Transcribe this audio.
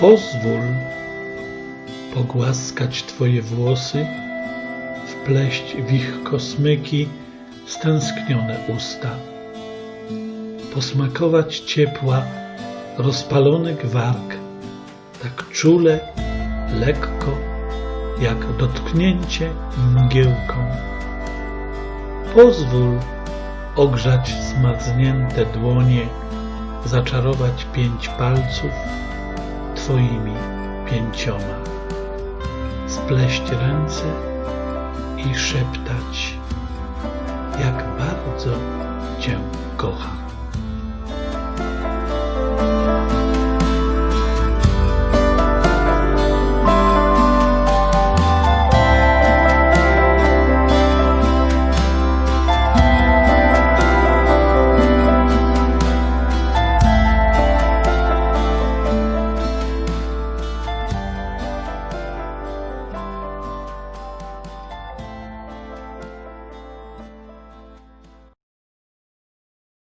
Pozwól pogłaskać Twoje włosy, wpleść w ich kosmyki stęsknione usta, posmakować ciepła rozpalonych warg, tak czule, lekko, jak dotknięcie mgiełką. Pozwól ogrzać zmarznięte dłonie, zaczarować pięć palców Twoimi pięcioma, spleść ręce i szeptać, jak bardzo Cię kocham.